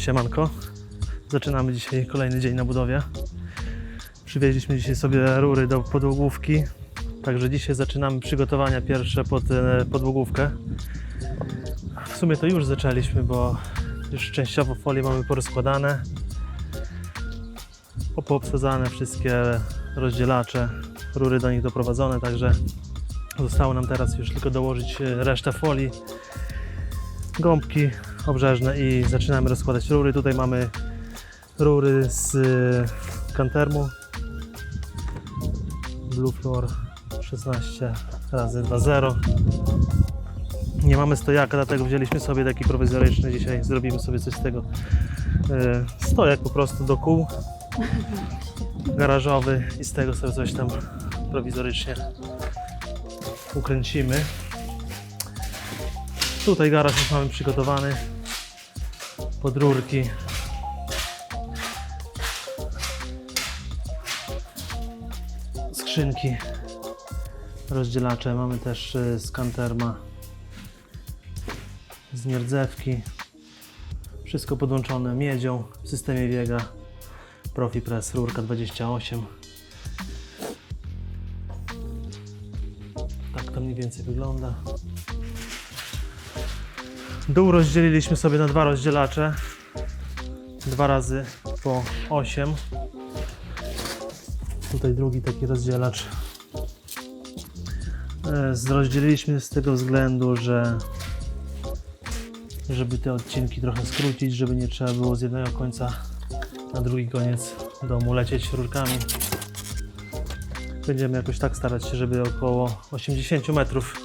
Siemanko. Zaczynamy dzisiaj kolejny dzień na budowie. Przywieźliśmy dzisiaj sobie rury do podłogówki. Także dzisiaj zaczynamy przygotowania pierwsze pod e, podłogówkę. W sumie to już zaczęliśmy, bo już częściowo folie mamy porozkładane. Po- Poobsadzane wszystkie rozdzielacze, rury do nich doprowadzone, także zostało nam teraz już tylko dołożyć e, resztę folii gąbki obrzeżne i zaczynamy rozkładać rury. Tutaj mamy rury z y, Kantermu. Blue Floor 16 razy 2.0 nie mamy stojaka, dlatego wzięliśmy sobie taki prowizoryczny dzisiaj, zrobimy sobie coś z tego. Y, stojak po prostu do kół. Garażowy i z tego sobie coś tam prowizorycznie ukręcimy Tutaj garaż już mamy przygotowany pod rurki. Skrzynki, rozdzielacze. Mamy też y, z Kanterma, z nierdzewki. Wszystko podłączone miedzią w systemie Wiega. ProfiPress rurka 28. Tak to mniej więcej wygląda. Dół rozdzieliliśmy sobie na dwa rozdzielacze. Dwa razy po 8. Tutaj drugi taki rozdzielacz. E, z- Rozdzieliliśmy z tego względu, że żeby te odcinki trochę skrócić, żeby nie trzeba było z jednego końca na drugi koniec domu lecieć rurkami. Będziemy jakoś tak starać się, żeby około 80 metrów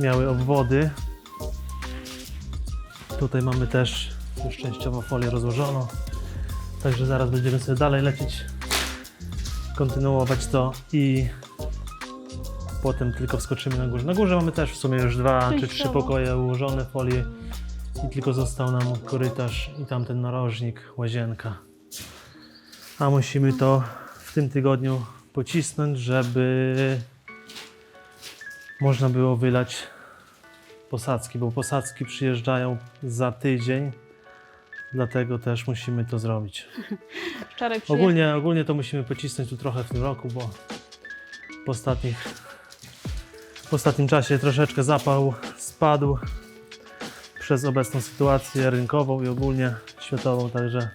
miały obwody. Tutaj mamy też już częściowo folię rozłożoną. Także zaraz będziemy sobie dalej lecieć, kontynuować to i potem tylko wskoczymy na górze. Na górze mamy też w sumie już dwa czy trzy pokoje ułożone folie i tylko został nam korytarz i tamten narożnik, łazienka. A musimy to w tym tygodniu pocisnąć, żeby można było wylać posadzki, bo posadzki przyjeżdżają za tydzień, dlatego też musimy to zrobić. Wczoraj. Ogólnie, ogólnie to musimy pocisnąć tu trochę w tym roku, bo w ostatnich w ostatnim czasie troszeczkę zapał spadł przez obecną sytuację rynkową i ogólnie światową, także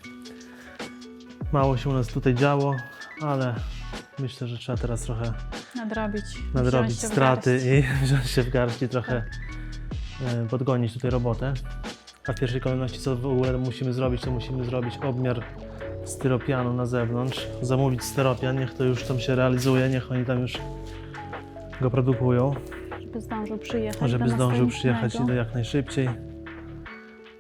mało się u nas tutaj działo, ale myślę, że trzeba teraz trochę nadrobić. nadrobić straty i wziąć się w garść i trochę e, podgonić tutaj robotę. A w pierwszej kolejności co w ogóle musimy zrobić, to musimy zrobić obmiar styropianu na zewnątrz, zamówić styropian, niech to już tam się realizuje, niech oni tam już go produkują, Żeby zdążył przyjechać żeby zdążył przyjechać jak najszybciej.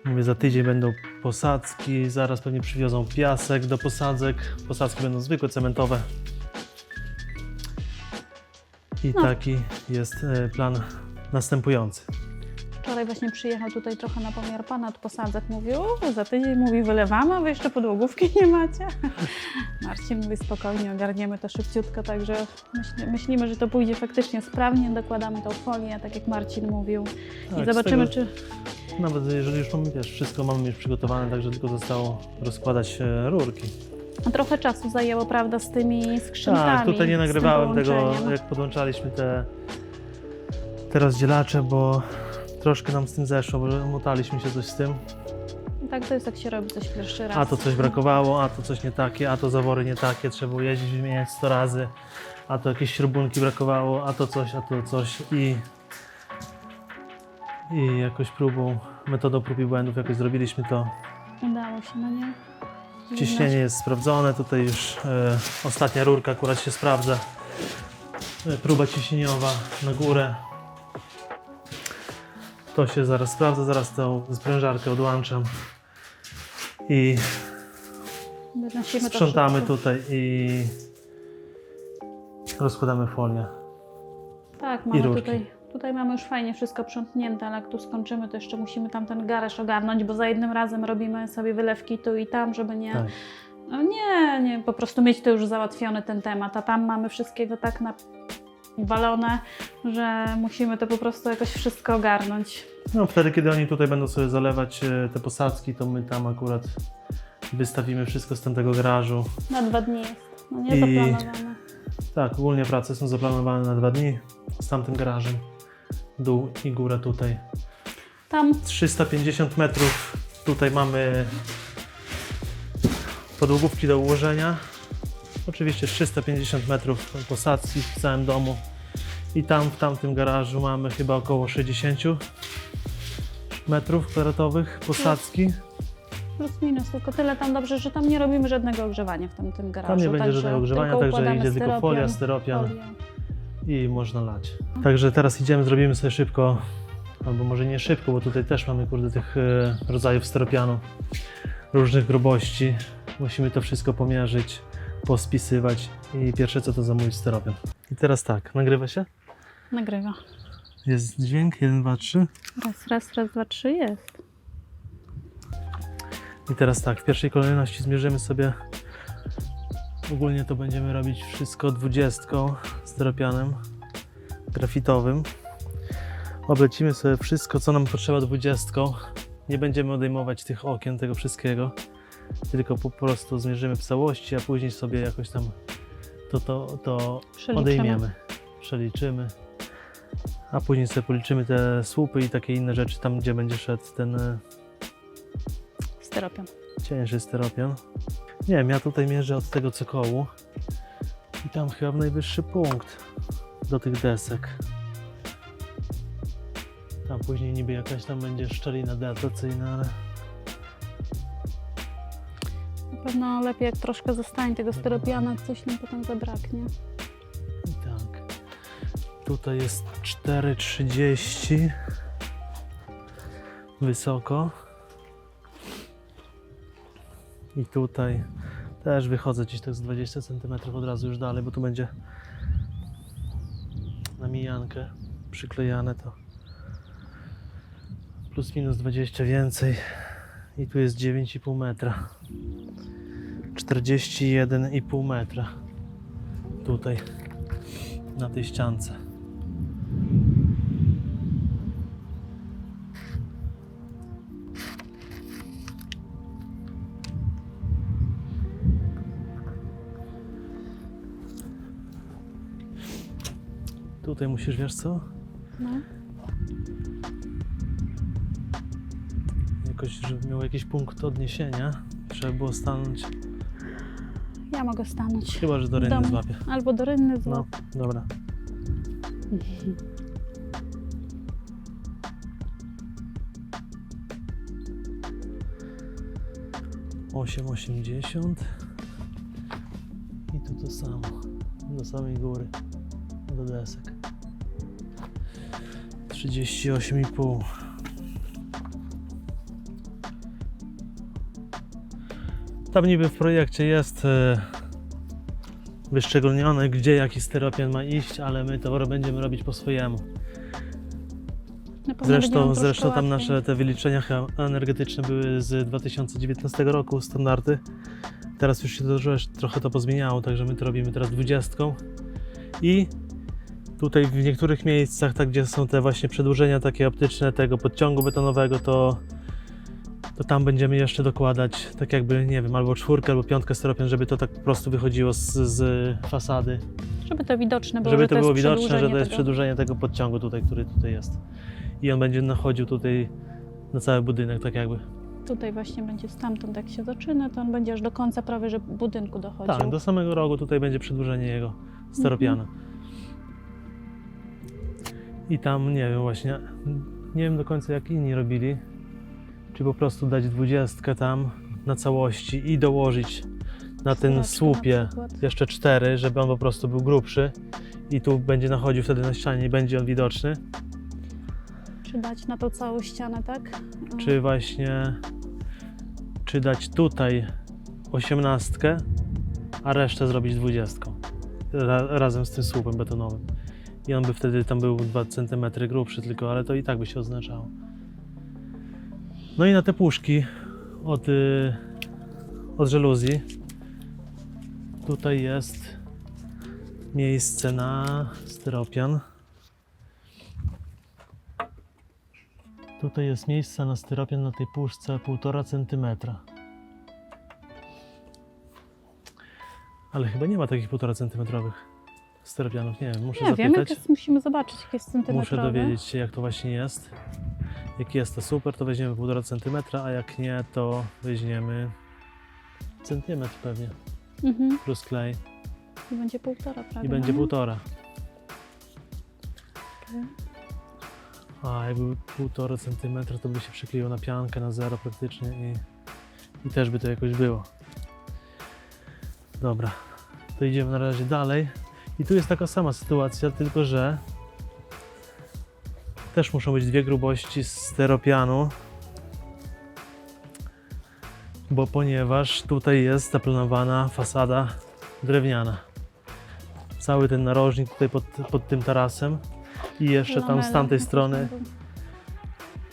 Mówię, za tydzień będą posadzki, zaraz pewnie przywiozą piasek do posadzek. Posadzki będą zwykłe, cementowe. I No. taki jest e, plan następujący. Wczoraj właśnie przyjechał tutaj trochę na pomiar pana od posadzek. Mówił, "U, za tydzień mówi wylewamy, a wy jeszcze podłogówki nie macie. Marcin mówi spokojnie, ogarniemy to szybciutko, także myśl, myślimy, że to pójdzie faktycznie sprawnie. Dokładamy tą folię, tak jak Marcin mówił. I Tak, z zobaczymy, tego- czy Nawet jeżeli już mamy, wiesz, wszystko mamy już przygotowane, także tylko zostało rozkładać e, rurki. no, trochę czasu zajęło, prawda, z tymi skrzynkami. Tak, tutaj nie nagrywałem tego, jak podłączaliśmy te, te rozdzielacze, bo troszkę nam z tym zeszło, bo motaliśmy się coś z tym. Tak to jest, jak się robi coś pierwszy raz. A to coś brakowało, a to coś nie takie, a to zawory nie takie, trzeba było jeździć, wymieniać 100 razy, a to jakieś śrubunki brakowało, a to coś, a to coś i, i jakoś próbą, metodą prób i błędów jakoś zrobiliśmy to. Udało się, no nie? Ciśnienie jest sprawdzone, tutaj już e, ostatnia rurka akurat się sprawdza. E, próba ciśnieniowa na górę. To się zaraz sprawdza, zaraz tą sprężarkę odłączam i Wynosimy to sprzątamy tutaj i rozkładamy folię. Tak, mamy rurki. tutaj, tutaj mamy już fajnie wszystko sprzątnięte, ale jak tu skończymy, to jeszcze musimy tamten garaż ogarnąć, bo za jednym razem robimy sobie wylewki tu i tam, żeby nie, Tak. no nie, nie, po prostu mieć to już załatwiony ten temat, a tam mamy wszystkiego tak na walone, że musimy to po prostu jakoś wszystko ogarnąć. No wtedy, kiedy oni tutaj będą sobie zalewać e, te posadzki, to my tam akurat wystawimy wszystko z tamtego garażu. Na dwa dni jest. No nie I- zaplanowane. Tak, ogólnie prace są zaplanowane na dwa dni z tamtym garażem. Dół i góra tutaj. Tam 350 metrów. Tutaj mamy podłogówki do ułożenia. Oczywiście 350 metrów posadzki w całym domu. I tam w tamtym garażu mamy chyba około 60 metrów kwadratowych posadzki. plus minus, tylko tyle tam dobrze, że tam nie robimy żadnego ogrzewania w tamtym garażu. Tam nie będzie także żadnego ogrzewania, także idzie tylko folia, styropian i można lać. Także teraz idziemy, zrobimy sobie szybko, albo może nie szybko, bo tutaj też mamy kurde tych e, rodzajów styropianu różnych grubości. Musimy to wszystko pomierzyć, pospisywać i pierwsze co to zamówić styropian. I teraz tak, nagrywa się? Nagrywa. Jest dźwięk, 1, 2, 3. Raz, raz, raz, dwa, trzy jest. I teraz tak, w pierwszej kolejności zmierzymy sobie. Ogólnie to będziemy robić wszystko dwudziestką styropianem grafitowym. Oblecimy sobie wszystko, co nam potrzeba dwudziestką. Nie będziemy odejmować tych okien, tego wszystkiego, tylko po prostu zmierzymy w całości, a później sobie jakoś tam to, to, to Przeliczymy. odejmiemy, przeliczymy. A później sobie policzymy te słupy i takie inne rzeczy tam, gdzie będzie szedł ten e, Styropian. Cięższy styropian. Nie wiem, ja tutaj mierzę od tego cokołu i tam chyba w najwyższy punkt do tych desek. Tam później niby jakaś tam będzie szczelina datacyjna, ale pewno lepiej jak troszkę zostanie tego styropiana, coś nam potem zabraknie. tak. Tutaj jest 4,30 wysoko. I tutaj też wychodzę gdzieś tak z 20 cm od razu już dalej, bo tu będzie na mijankę przyklejane to plus minus 20 więcej i tu jest 9,5 metra 41,5 metra tutaj na tej ściance tutaj musisz wiesz co No. jakoś żeby miał jakiś punkt odniesienia trzeba było stanąć Ja mogę stanąć. chyba że do rynny domu. złapie Albo do rynny no dobra. Osiem osiemdziesiąt. I tu to samo. Do samej góry. Do desek. 38,5 Tam niby w projekcie jest e, wyszczególnione, gdzie jaki styropian ma iść, ale my to będziemy robić po swojemu. Zresztą, zresztą tam nasze te wyliczenia energetyczne były z 2019 roku, standardy. Teraz już się to, trochę to pozmieniało, także my to robimy teraz 20. I tutaj w niektórych miejscach, tak gdzie są te właśnie przedłużenia takie optyczne tego podciągu betonowego, to, to tam będziemy jeszcze dokładać tak jakby, nie wiem, albo czwórkę, albo piątkę styropian, żeby to tak po prostu wychodziło z, z fasady. Żeby to widoczne było, Żeby że to to było widoczne, że to jest tego. przedłużenie tego podciągu tutaj, który tutaj jest. I on będzie nachodził tutaj na cały budynek, tak jakby. Tutaj właśnie będzie stamtąd, jak się zaczyna, to on będzie aż do końca prawie, że budynku dochodził. Tak, do samego rogu tutaj będzie przedłużenie jego steropiana. I tam, nie wiem właśnie, nie wiem do końca jak inni robili, czy po prostu dać dwudziestkę tam na całości i dołożyć na tym Storaczkę słupie na przykład. jeszcze cztery, żeby on po prostu był grubszy i tu będzie nachodził wtedy na ścianie i będzie on widoczny. Czy dać na to całą ścianę, tak? Czy właśnie czy dać tutaj osiemnastkę, a resztę zrobić dwudziestką ra, razem z tym słupem betonowym. I on by wtedy tam był 2 cm grubszy tylko, ale to i tak by się oznaczało. No i na te puszki od, y, od żeluzji tutaj jest miejsce na styropian. Tutaj jest miejsce na styropian na tej puszce 1,5 cm. Ale chyba nie ma takich 1,5 cm styropianów. Nie wiem, muszę Nie zapytać. jest, musimy zobaczyć, jakie jest Muszę centymetrowe. dowiedzieć się, jak to właśnie jest. Jak jest to super, to weźmiemy 1,5 cm, a jak nie, to weźmiemy centymetr pewnie, Mhm. plus klej I będzie półtora, prawda? i będzie no? półtora. Okej. A jakby 1,5 cm, to by się przykleiło na piankę na zero praktycznie i, i też by to jakoś było. Dobra, to idziemy na razie dalej. I tu jest taka sama sytuacja, tylko że też muszą być dwie grubości steropianu, bo ponieważ tutaj jest zaplanowana fasada drewniana. Cały ten narożnik tutaj pod, pod tym tarasem. I jeszcze tam z tamtej strony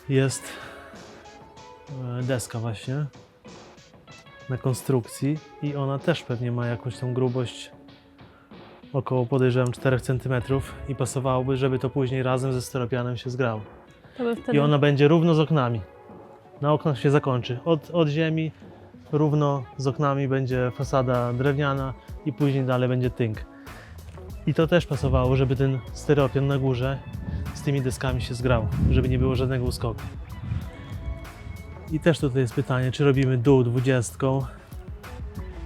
jest e, deska właśnie na konstrukcji. I ona też pewnie ma jakąś tą grubość około podejrzewam 4 cm i pasowałoby, żeby to później razem ze steropianem się zgrało. Wtedy... I ona będzie równo z oknami. Na oknach się zakończy. Od, od ziemi równo z oknami będzie fasada drewniana i później dalej będzie tynk. I to też pasowało, żeby ten stereopian na górze z tymi deskami się zgrał, żeby nie było żadnego uskoku. I też tutaj jest pytanie, czy robimy dół dwudziestką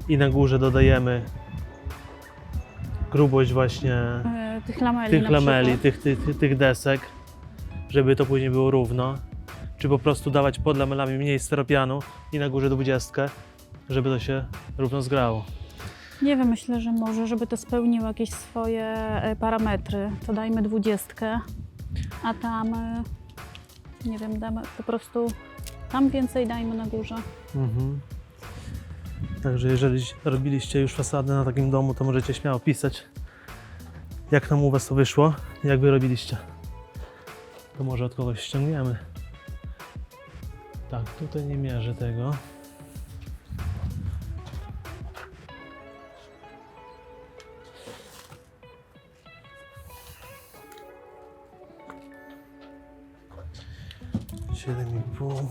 i na górze dodajemy grubość właśnie e, tych lameli tych lameli, tych, tych, tych desek, żeby to później było równo, czy po prostu dawać pod lamelami mniej steropianu i na górze dwudziestkę, żeby to się równo zgrało. Nie wiem, myślę, że może, żeby to spełniło jakieś swoje e, parametry, to dajmy dwudziestkę, a tam, e, nie wiem, damy po prostu, tam więcej dajmy na górze. Mhm. Także jeżeli robiliście już fasadę na takim domu, to możecie śmiało pisać, jak nam u Was to wyszło, jak Wy robiliście. To może od kogoś ściągniemy. Tak, tutaj nie mierzę tego. Siedem i pół.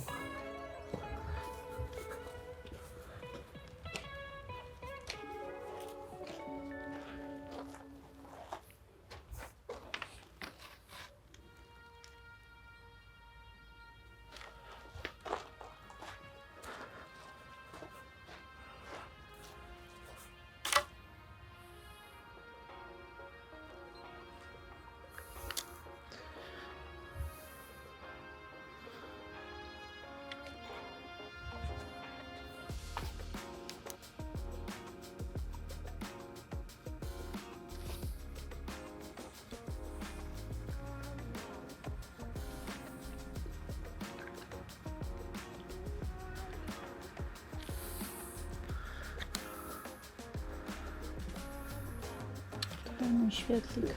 Tutaj mój świetlik.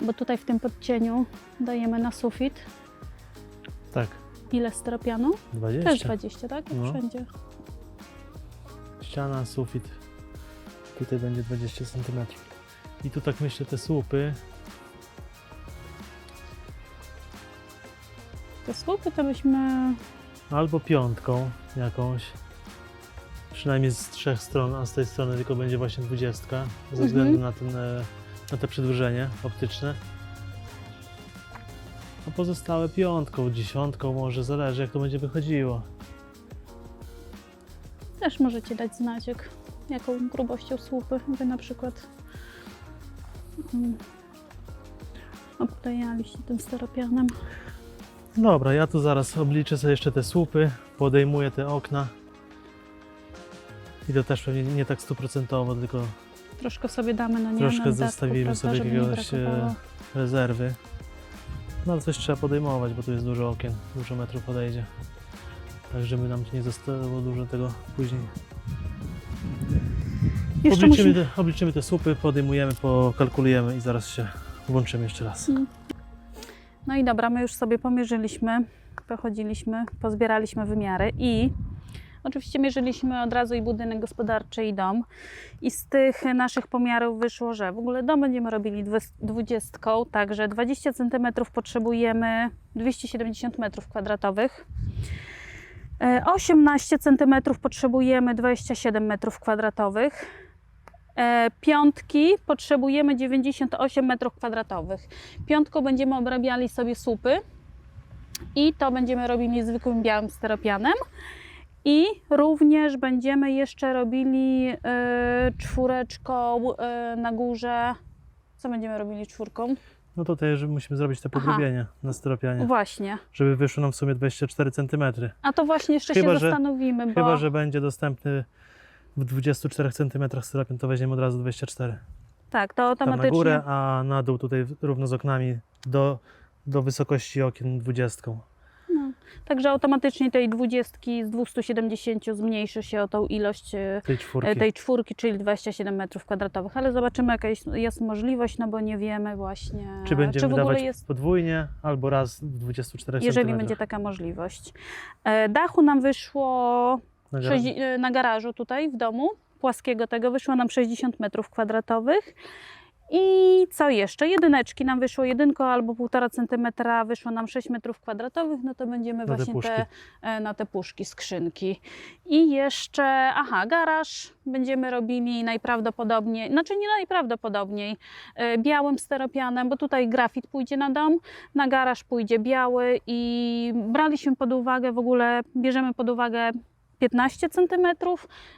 Bo tutaj w tym podcieniu dajemy na sufit. Tak, Ile steropianu? 20. Też 20, tak? Jak No. wszędzie. Ściana, sufit. Tutaj będzie 20 cm. I tu tak myślę te słupy. To byśmy Albo piątką jakąś. Przynajmniej z trzech stron, a z tej strony tylko będzie właśnie 20. Ze Mhm. względu na, ten, e, na te przedłużenie optyczne. A pozostałe piątką, dziesiątką może, zależy jak to będzie wychodziło. też możecie dać znać, jak, jaką grubością słupy wy na przykład mm, obklejaliście tym steropianem. Dobra, ja tu zaraz obliczę sobie jeszcze te słupy, podejmuję te okna. I to też pewnie nie tak stuprocentowo, tylko Troszkę sobie damy, no nie Troszkę na zostawimy sobie żeby nie jakiegoś, e, rezerwy. No ale coś trzeba podejmować, bo tu jest dużo okien, dużo metrów podejdzie. Tak, żeby nam nie zostało dużo tego później. Jeszcze Obliczymy, musimy, te, obliczymy te słupy, podejmujemy, pokalkulujemy i zaraz się włączymy jeszcze raz. No i dobra, my już sobie pomierzyliśmy pochodziliśmy, pozbieraliśmy wymiary i oczywiście mierzyliśmy od razu i budynek gospodarczy i dom. I z tych naszych pomiarów wyszło, że w ogóle dom będziemy robili dwudziestką, także 20 cm potrzebujemy 270 m2. E, 18 cm potrzebujemy 27 m2. E, Piątki potrzebujemy 98 m2. Piątką będziemy obrabiali sobie słupy i to będziemy robili zwykłym białym steropianem. I również będziemy jeszcze robili e, czwóreczką e, na górze. Co będziemy robili czwórką? No tutaj że musimy zrobić te pogrubienie na styropianie, Właśnie. żeby wyszło nam w sumie 24 cm. A to właśnie jeszcze Chyba, się że- zastanowimy, bo Chyba, że będzie dostępny w 24 cm styropian, to weźmiemy od razu 24 tak, to tam na automatycznie. górę, a na dół tutaj równo z oknami do, do wysokości okien 20. Także automatycznie tej dwudziestki z 270 zmniejszy się o tą ilość e, Tej czwórki. tej czwórki, czyli 27 metrów kwadratowych. Ale zobaczymy, jaka jest, jest możliwość, no bo nie wiemy właśnie, Czy będziemy czy w ogóle dawać jest podwójnie albo raz w 24 jeżeli cm. będzie taka możliwość. E, Dachu nam wyszło Na gar- sześćdzie- e, na garażu tutaj w domu, płaskiego tego, wyszło nam 60 metrów kwadratowych. I co jeszcze? Jedyneczki nam wyszło, jedynko albo 1,5 centymetra, wyszło nam 6 metrów kwadratowych, no to będziemy Na te właśnie puszki. te, e, na te puszki, skrzynki. I jeszcze, aha, garaż będziemy robili najprawdopodobniej, znaczy nie najprawdopodobniej, e, białym steropianem, bo tutaj grafit pójdzie na dom, na garaż pójdzie biały i braliśmy pod uwagę w ogóle, bierzemy pod uwagę 15 cm.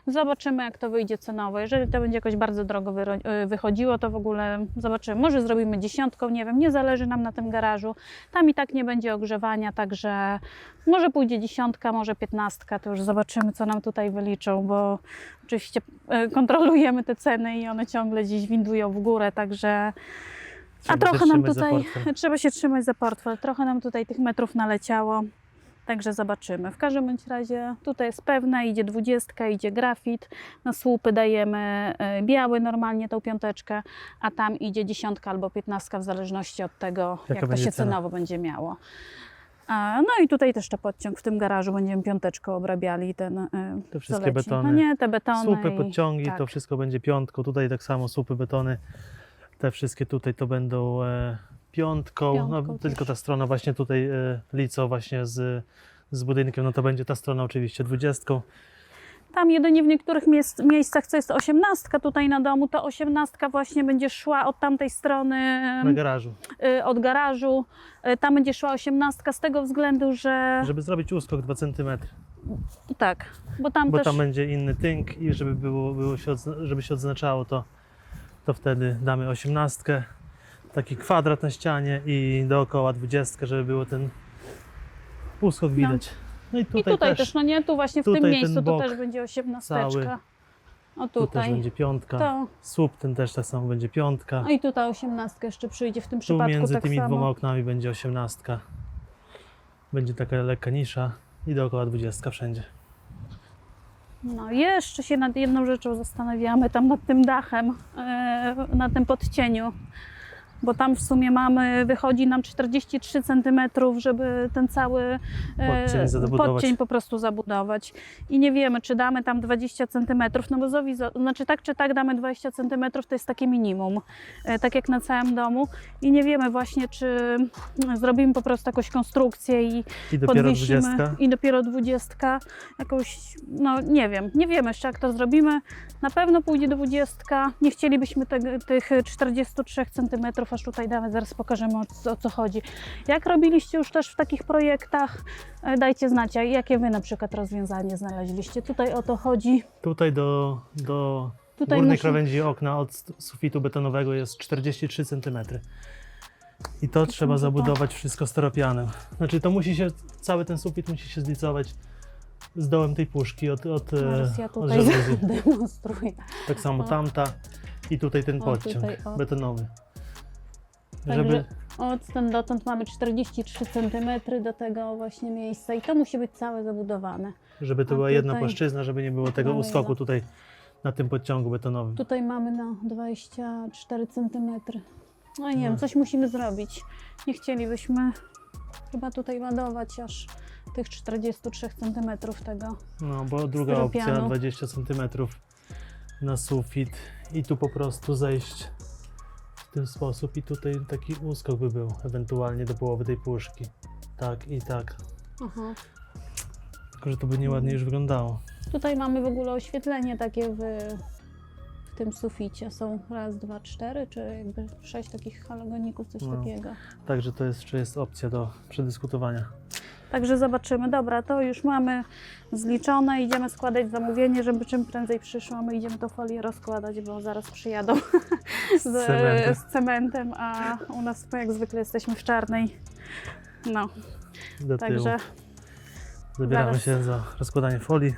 Zobaczymy, jak to wyjdzie cenowo. Jeżeli to będzie jakoś bardzo drogo y, wychodziło, to w ogóle zobaczymy. Może zrobimy dziesiątką, nie wiem, nie zależy nam na tym garażu. Tam i tak nie będzie ogrzewania, także może pójdzie dziesiątka, może piętnastka, to już zobaczymy, co nam tutaj wyliczą, bo oczywiście y, kontrolujemy te ceny i one ciągle gdzieś windują w górę, także Trzeba a trochę nam tutaj, trzeba się trzymać za portfel, trochę nam tutaj tych metrów naleciało, także zobaczymy. W każdym bądź razie tutaj jest pewne, idzie dwudziestka, idzie grafit, na słupy dajemy e, biały normalnie tą piąteczkę, a tam idzie dziesiątka albo piętnastka w zależności od tego, Jaka jak to się cena. cenowo będzie miało. No i tutaj też to podciąg w tym garażu będziemy piąteczką obrabiali ten e, Te wszystkie leci. betony. No nie, te betony. Słupy, i- podciągi, tak. to wszystko będzie piątką. Tutaj tak samo słupy, betony. Te wszystkie tutaj to będą e, piątką. no, Piątką tylko też. ta strona właśnie tutaj e, lico właśnie z, z budynkiem, no to będzie ta strona oczywiście dwudziestką. Tam jedynie w niektórych miejsc, miejscach, co jest osiemnastka tutaj na domu, to osiemnastka właśnie będzie szła od tamtej strony, na garażu. y, od garażu. Y, Tam będzie szła osiemnastka z tego względu, że Żeby zrobić uskok 2 cm, tak, bo tam bo też tam będzie inny tynk i żeby, było, było się odzna- żeby się odznaczało to, to wtedy damy osiemnastkę, taki kwadrat na ścianie i dookoła dwudziestkę, żeby było ten uskok widać. No, i i tutaj, tutaj też, też, no nie, tu właśnie w tutaj tym miejscu to też będzie osiemnasteczka. O tu też tutaj. będzie piątka. To, Słup ten też tak samo będzie piątka. no i tutaj osiemnastka jeszcze przyjdzie w tym Tu przypadku między tak tymi samo. dwoma oknami będzie osiemnastka. Będzie taka lekka nisza i dookoła dwudziestka wszędzie. No jeszcze się nad jedną rzeczą zastanawiamy, tam nad tym dachem, e, na tym podcieniu. Bo tam w sumie mamy, wychodzi nam 43 cm, żeby ten cały e, Podcień podcień po prostu zabudować. I nie wiemy, czy damy tam 20 cm, no bo zowi, znaczy tak czy tak damy 20 cm, to jest takie minimum, e, tak jak na całym domu. I nie wiemy właśnie, czy zrobimy po prostu jakąś konstrukcję i I podwiesimy dwudziestka. i dopiero dwudziestka jakąś, no nie wiem, nie wiemy jeszcze jak to zrobimy. Na pewno pójdzie dwudziestka. Nie chcielibyśmy te, tych 43 cm, aż tutaj nawet zaraz pokażemy o, co- o co chodzi. Jak robiliście już też w takich projektach, e, dajcie znać, jakie wy na przykład rozwiązanie znaleźliście. Tutaj o to chodzi. Tutaj do, do Tutaj górnej musi- krawędzi okna od sufitu betonowego jest 43 cm. I to trzeba to- zabudować wszystko steropianem. Znaczy to musi się, cały ten sufit musi się zlicować z dołem tej puszki od, od, Zaraz ja od tutaj demonstruję. Tak samo tamta i tutaj ten O, podciąg tutaj, betonowy. Także Żeby, odtąd dotąd mamy 43 cm do tego właśnie miejsca i to musi być całe zabudowane. żeby to A była jedna tutaj- płaszczyzna, żeby nie było tego uskoku no. tutaj na tym podciągu betonowym. Tutaj mamy na 24 cm. No nie wiem, No. coś musimy zrobić. Nie chcielibyśmy chyba tutaj ładować aż tych 43 cm tego. No, bo druga opcja Styropianu. 20 cm na sufit i tu po prostu zejść ten sposób i tutaj taki uskok by był ewentualnie do połowy tej puszki. Tak i tak. Aha. Tylko, że to by nieładnie już wyglądało. Tutaj mamy w ogóle oświetlenie takie w, w tym suficie. Są raz, dwa, cztery, czy jakby sześć takich halogoników, coś No. takiego. Także to jest, czy jest opcja do przedyskutowania. Także zobaczymy. Dobra, to już mamy zliczone. Idziemy składać zamówienie, żeby czym prędzej przyszło. My idziemy tą folię rozkładać, bo zaraz przyjadą z, cementem. z cementem, a u nas jak zwykle jesteśmy w czarnej. No, Do także Zabieramy zaraz. się za rozkładanie folii.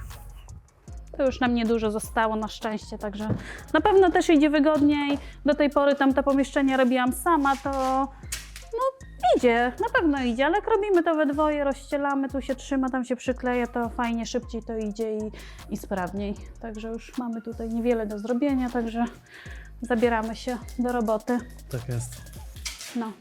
to już nam niedużo zostało na szczęście, także na pewno też idzie wygodniej. Do tej pory tam te pomieszczenia robiłam sama, to no idzie, na pewno idzie, ale jak robimy to we dwoje, rozścielamy, tu się trzyma, tam się przykleja, to fajnie, szybciej to idzie i, i sprawniej. Także już mamy tutaj niewiele do zrobienia, także zabieramy się do roboty. Tak jest. No.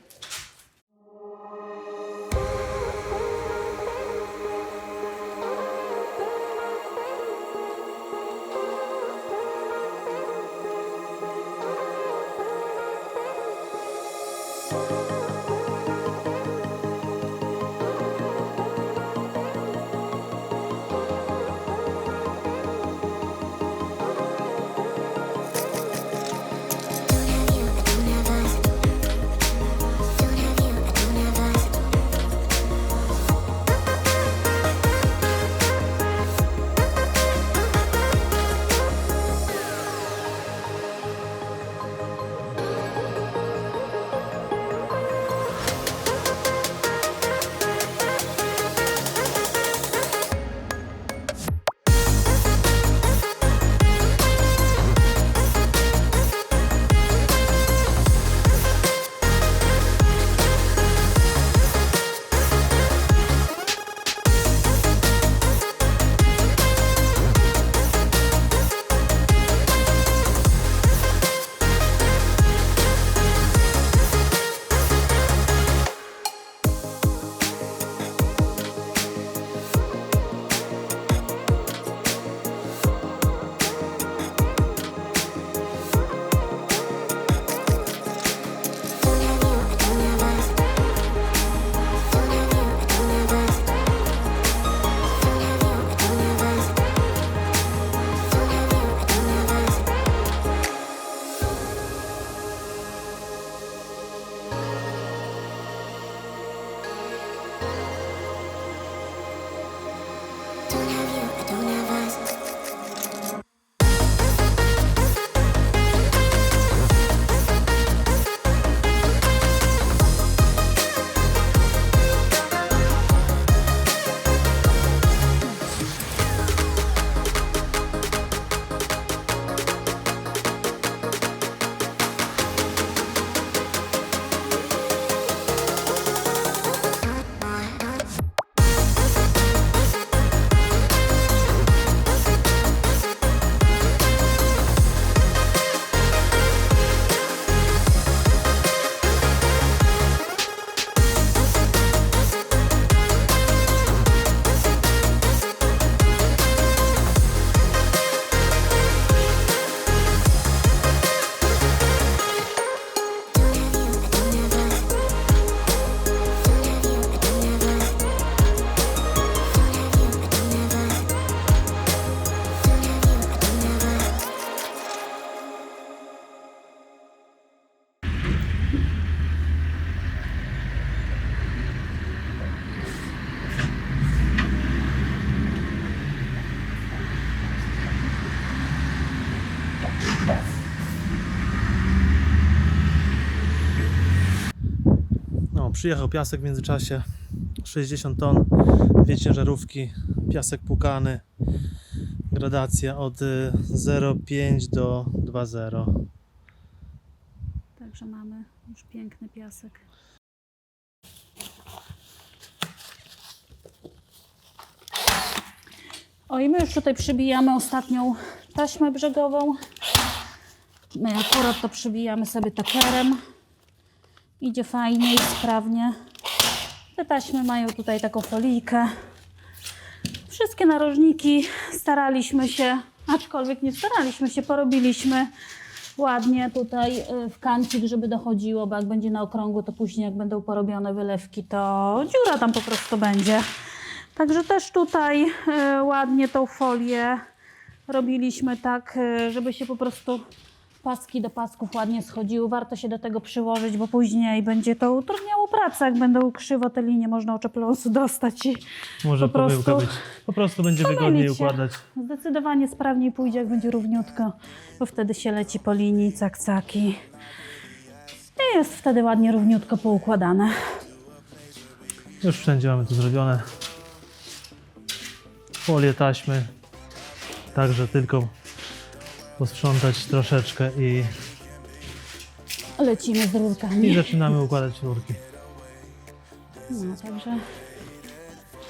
Przyjechał piasek w międzyczasie. 60 ton, dwie ciężarówki, piasek pukany. Gradacja od y, 0,5 do 2,0. Także mamy już piękny piasek. O i my już tutaj przybijamy ostatnią taśmę brzegową. My akurat to przybijamy sobie taperem. Idzie fajnie i sprawnie. Te taśmy mają tutaj taką folijkę. Wszystkie narożniki staraliśmy się, aczkolwiek nie staraliśmy się, porobiliśmy ładnie tutaj y, w kancik, żeby dochodziło, bo jak będzie na okrągło, to później jak będą porobione wylewki, to dziura tam po prostu będzie. Także też tutaj y, ładnie tą folię robiliśmy tak, y, żeby się po prostu paski do pasków ładnie schodziły. Warto się do tego przyłożyć, bo później będzie to utrudniało pracę, jak będą krzywo te linie, można oczepląsu dostać i Może Po prostu być. Po prostu będzie wygodniej się. układać. Zdecydowanie sprawniej pójdzie, jak będzie równiutko, bo wtedy się leci po linii, cak, caki. I jest wtedy ładnie równiutko poukładane. Już wszędzie mamy to zrobione. Folię taśmy. Także tylko posprzątać troszeczkę i, Lecimy z i rurkami. zaczynamy układać rurki. No, także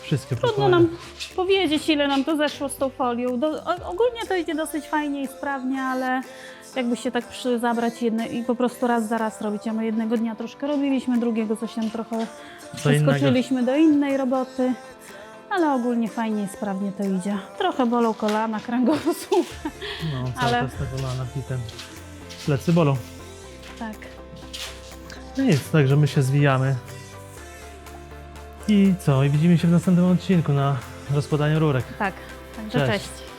Wszystkie trudno nam powiedzieć, ile nam to zeszło z tą folią. Do, o- ogólnie to idzie dosyć fajnie i sprawnie, ale jakby się tak przy zabrać jedne, i po prostu raz za raz robić. A my jednego dnia troszkę robiliśmy, drugiego coś tam trochę innego. przeskoczyliśmy do innej roboty. Ale ogólnie fajnie i sprawnie to idzie. Trochę bolą kolana, kręgosłup. No, cały ale- czas na napitem. Plecy bolą. Tak. No nic, także my się zwijamy. I co? I widzimy się w następnym odcinku na rozkładaniu rurek. Tak. Także Cześć. cześć.